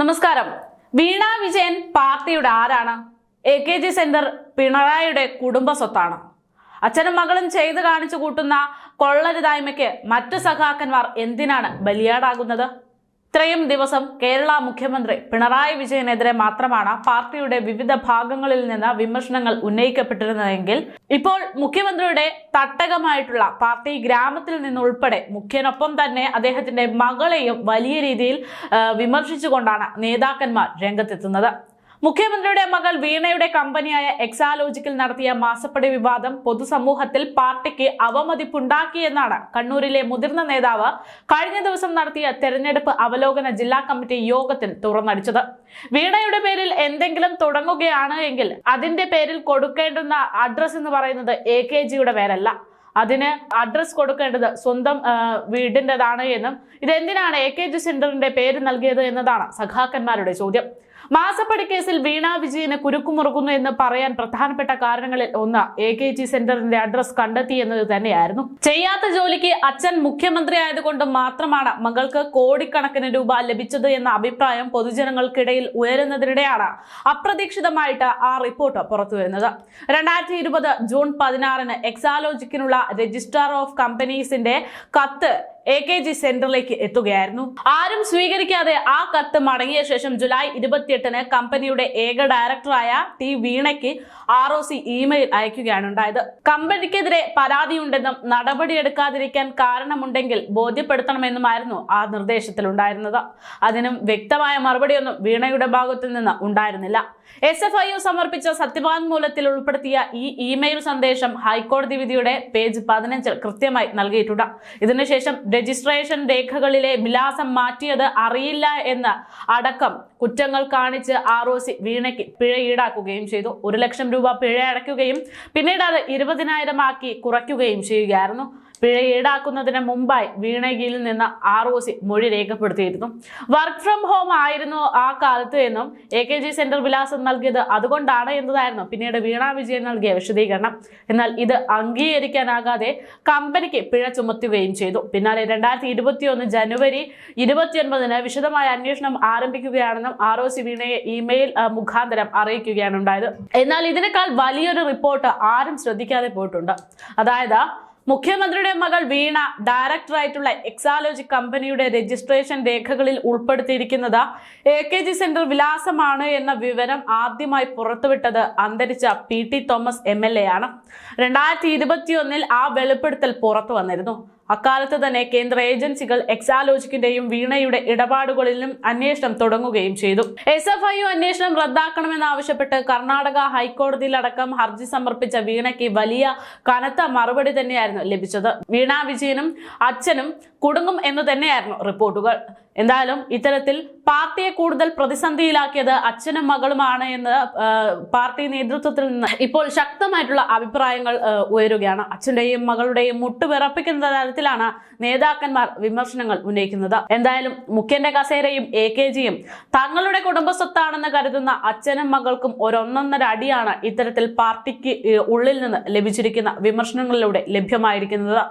നമസ്കാരം. വീണ വിജയൻ പാർട്ടിയുടെ ആരാണ്? എ കെ ജി സെന്റർ പിണറായിയുടെ കുടുംബ സ്വത്താണ്. അച്ഛനും മകളും ചെയ്തു കാണിച്ചു കൂട്ടുന്ന കൊള്ളരുതായ്മയ്ക്ക് മറ്റു സഖാക്കന്മാർ എന്തിനാണ് ബലിയാടാകുന്നത്? ഇത്രയും ദിവസം കേരള മുഖ്യമന്ത്രി പിണറായി വിജയനെതിരെ മാത്രമാണ് പാർട്ടിയുടെ വിവിധ ഭാഗങ്ങളിൽ നിന്ന് വിമർശനങ്ങൾ ഉന്നയിക്കപ്പെട്ടിരുന്നതെങ്കിൽ ഇപ്പോൾ മുഖ്യമന്ത്രിയുടെ തട്ടകമായിട്ടുള്ള പാർട്ടി ഗ്രാമത്തിൽ നിന്നുൾപ്പെടെ മുഖ്യനൊപ്പം തന്നെ അദ്ദേഹത്തിന്റെ മകളെയും വലിയ രീതിയിൽ വിമർശിച്ചുകൊണ്ടാണ് നേതാക്കന്മാർ രംഗത്തെത്തുന്നത്. മുഖ്യമന്ത്രിയുടെ മകൾ വീണയുടെ കമ്പനിയായ എക്സാലോജിക്കൽ നടത്തിയ മാസപ്പടി വിവാദം പൊതുസമൂഹത്തിൽ പാർട്ടിക്ക് അവമതിപ്പുണ്ടാക്കിയെന്നാണ് കണ്ണൂരിലെ മുതിർന്ന നേതാവ് കഴിഞ്ഞ ദിവസം നടത്തിയ തെരഞ്ഞെടുപ്പ് അവലോകന ജില്ലാ കമ്മിറ്റി യോഗത്തിൽ തുറന്നടിച്ചത്. വീണയുടെ പേരിൽ എന്തെങ്കിലും തുടങ്ങുകയാണ് എങ്കിൽ അതിന്റെ പേരിൽ കൊടുക്കേണ്ടുന്ന അഡ്രസ് എന്ന് പറയുന്നത് എ കെ ജിയുടെ പേരല്ല. അതിന് അഡ്രസ് കൊടുക്കേണ്ടത് സ്വന്തം വീടിന്റെതാണ് എന്നും ഇതെന്തിനാണ് എ കെ ജി സെന്ററിന്റെ പേര് നൽകിയത് എന്നതാണ് സഖാക്കന്മാരുടെ ചോദ്യം. മാസപ്പടി കേസിൽ വീണ വിജയന് കുരുക്കുമുറുക്കുന്നു എന്ന് പറയാൻ പ്രധാനപ്പെട്ട കാരണങ്ങളിൽ ഒന്ന് എ കെ ജി സെന്ററിന്റെ അഡ്രസ് കണ്ടെത്തി എന്നത് തന്നെയായിരുന്നു. ചെയ്യാത്ത ജോലിക്ക് അച്ഛൻ മുഖ്യമന്ത്രി ആയതുകൊണ്ട് മാത്രമാണ് മകൾക്ക് കോടിക്കണക്കിന് രൂപ ലഭിച്ചത് എന്ന അഭിപ്രായം പൊതുജനങ്ങൾക്കിടയിൽ ഉയരുന്നതിനിടെയാണ് അപ്രതീക്ഷിതമായിട്ട് ആ റിപ്പോർട്ട് പുറത്തുവരുന്നത് രണ്ടായിരത്തി ഇരുപത് ജൂൺ പതിനാറിന് എക്സാലോജിക്കിനുള്ള രജിസ്ട്രാർ ഓഫ് കമ്പനീസിന്റെ കത്ത് എ കെ ജി സെന്ററിലേക്ക് എത്തുകയായിരുന്നു. ആരും സ്വീകരിക്കാതെ ആ കത്ത് മടങ്ങിയ ശേഷം ജൂലൈ ഇരുപത്തിയെട്ടിന് കമ്പനിയുടെ ഏക ഡയറക്ടറായ ടി വീണയ്ക്ക് ആർ ഒ സി ഇമെയിൽ അയക്കുകയാണ് ഉണ്ടായത്. കമ്പനിക്കെതിരെ പരാതിയുണ്ടെന്നും നടപടിയെടുക്കാതിരിക്കാൻ കാരണമുണ്ടെങ്കിൽ ബോധ്യപ്പെടുത്തണമെന്നുമായിരുന്നു ആ നിർദ്ദേശത്തിലുണ്ടായിരുന്നത്. അതിനും വ്യക്തമായ മറുപടിയൊന്നും വീണയുടെ ഭാഗത്തു നിന്ന് ഉണ്ടായിരുന്നില്ല. എസ് എഫ് ഐ സമർപ്പിച്ച സത്യവാങ്മൂലത്തിൽ ഉൾപ്പെടുത്തിയ ഈ ഇമെയിൽ സന്ദേശം ഹൈക്കോടതി വിധിയുടെ പേജ് പതിനഞ്ചിൽ കൃത്യമായി നൽകിയിട്ടുണ്ട്. ഇതിനുശേഷം രജിസ്ട്രേഷൻ രേഖകളിലെ വിലാസം മാറ്റിയത് അറിയില്ല എന്ന് അടക്കം കുറ്റങ്ങൾ കാണിച്ച് ആർ ഒ സി വീണയ്ക്ക് പിഴ ഈടാക്കുകയും ചെയ്തു. ഒരു ലക്ഷം രൂപ പിഴ അടയ്ക്കുകയും പിന്നീട് അത് ഇരുപതിനായിരമാക്കി കുറയ്ക്കുകയും ചെയ്യുകയായിരുന്നു. പിഴ ഈടാക്കുന്നതിന് മുമ്പായി വീണയിൽ നിന്ന് ആർ ഒ സി മൊഴി രേഖപ്പെടുത്തിയിരുന്നു. വർക്ക് ഫ്രം ഹോം ആയിരുന്നു ആ കാലത്ത് എന്നും എ കെ ജി സെന്റർ വിലാസം നൽകിയത് അതുകൊണ്ടാണ് എന്നതായിരുന്നു പിന്നീട് വീണ വിജയൻ നൽകിയ വിശദീകരണം. എന്നാൽ ഇത് അംഗീകരിക്കാനാകാതെ കമ്പനിക്ക് പിഴ ചുമത്തുകയും ചെയ്തു. പിന്നാലെ രണ്ടായിരത്തി ഇരുപത്തിയൊന്ന് ജനുവരി ഇരുപത്തിയൊൻപതിന് വിശദമായ അന്വേഷണം ആരംഭിക്കുകയാണെന്നും ആർ ഒ സി വീണയെ ഇമെയിൽ മുഖാന്തരം അറിയിക്കുകയാണ് ഉണ്ടായത്. എന്നാൽ ഇതിനേക്കാൾ വലിയൊരു റിപ്പോർട്ട് ആരും ശ്രദ്ധിക്കാതെ പോയിട്ടുണ്ട്. അതായത് മുഖ്യമന്ത്രിയുടെ മകൾ വീണ ഡയറക്ടറായിട്ടുള്ള എക്സാലോജി കമ്പനിയുടെ രജിസ്ട്രേഷൻ രേഖകളിൽ ഉൾപ്പെടുത്തിയിരിക്കുന്നത് എ കെ ജി സെന്റർ വിലാസമാണ് എന്ന വിവരം ആദ്യമായി പുറത്തുവിട്ടത് അന്തരിച്ച P T Thomas M L A ആണ്. രണ്ടായിരത്തി ഇരുപത്തിയൊന്നിൽ ആ വെളിപ്പെടുത്തൽ പുറത്തു വന്നിരുന്നു. അക്കാലത്ത് തന്നെ കേന്ദ്ര ഏജൻസികൾ എക്സാലോജിക്കിന്റെയും വീണയുടെ ഇടപാടുകളിലും അന്വേഷണം തുടങ്ങുകയും ചെയ്തു. എസ് എഫ് ഐ അന്വേഷണം റദ്ദാക്കണമെന്നാവശ്യപ്പെട്ട് കർണാടക ഹൈക്കോടതിയിലടക്കം ഹർജി സമർപ്പിച്ച വീണയ്ക്ക് വലിയ കനത്ത മറുപടി തന്നെയായിരുന്നു ലഭിച്ചത്. വീണ വിജയനും അച്ഛനും കുടുങ്ങും എന്ന് തന്നെയായിരുന്നു റിപ്പോർട്ടുകൾ. എന്തായാലും ഇത്തരത്തിൽ പാർട്ടിയെ കൂടുതൽ പ്രതിസന്ധിയിലാക്കിയത് അച്ഛനും മകളുമാണ് എന്ന് പാർട്ടി നേതൃത്വത്തിൽ നിന്ന് ഇപ്പോൾ ശക്തമായിട്ടുള്ള അഭിപ്രായങ്ങൾ ഉയരുകയാണ്. അച്ഛന്റെയും മകളുടെയും മുട്ടുവിറപ്പിക്കുന്ന തരത്തിലാണ് നേതാക്കന്മാർ വിമർശനങ്ങൾ ഉന്നയിക്കുന്നത്. എന്തായാലും മുഖ്യന്റെ കസേരയും എ കെ ജിയും തങ്ങളുടെ കുടുംബസ്വത്താണെന്ന് കരുതുന്ന അച്ഛനും മകൾക്കും ഒരൊന്നൊന്നര അടിയാണ് ഇത്തരത്തിൽ പാർട്ടിക്ക് ഉള്ളിൽ നിന്ന് ലഭിച്ചിരിക്കുന്ന വിമർശനങ്ങളിലൂടെ ലഭ്യമായിരിക്കുന്നത്.